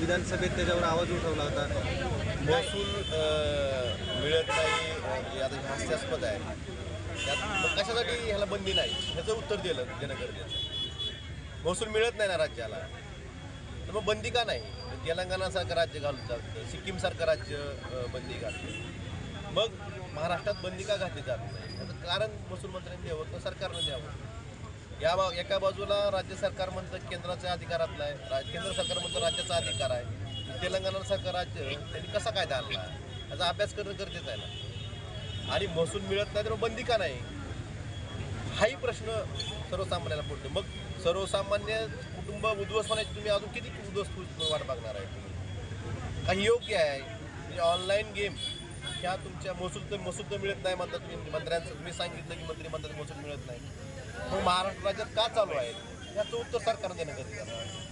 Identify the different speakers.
Speaker 1: विधानसभेत त्याच्यावर आवाज उठवला होता.
Speaker 2: महसूल मिळत नाही आता हास्यास्पद आहे. त्यात कशासाठी ह्याला बंदी नाही? ह्याचं उत्तर दिलं देणं गरजेचं महसूल मिळत नाही ना राज्याला. तर मग बंदी का नाही? तेलंगणासारखं राज्य घालून चालतं सिक्कीमसारखं राज्य बंदी घालतं मग महाराष्ट्रात बंदी का घातली जात नाही? याचं कारण महसूल मंत्र्यांनी द्यावं किंवा सरकारनं द्यावं? या बा एका बाजूला राज्य सरकार म्हणतं केंद्राच्या अधिकारातलं आहे रा केंद्र सरकार म्हणतं राज्याचा अधिकार आहे. तेलंगणासारखं राज्य त्यांनी कसा कायदा आणला याचा अभ्यास करणं गरजेचं आहे ना. आणि महसूल मिळत नाही तर मग बंदी का नाही? हाही प्रश्न सर्वसामान्याला पडतो. मग सर्वसामान्य कुटुंब उद्ध्वस्त होण्याची तुम्ही अजून किती उद्ध्वस्त वाट बघणार आहे? काही योग्य आहे. म्हणजे ऑनलाईन गेम ह्या तुमच्या महसूल तर महसूल तर मिळत नाही म्हणतात तुम्ही. मंत्र्यांचं तुम्ही सांगितलं की मंत्री म्हणतात महसूल मिळत नाही. मग महाराष्ट्र राज्यात का चालू आहे? याचं उत्तर सरकार देणं गरजेचं आहे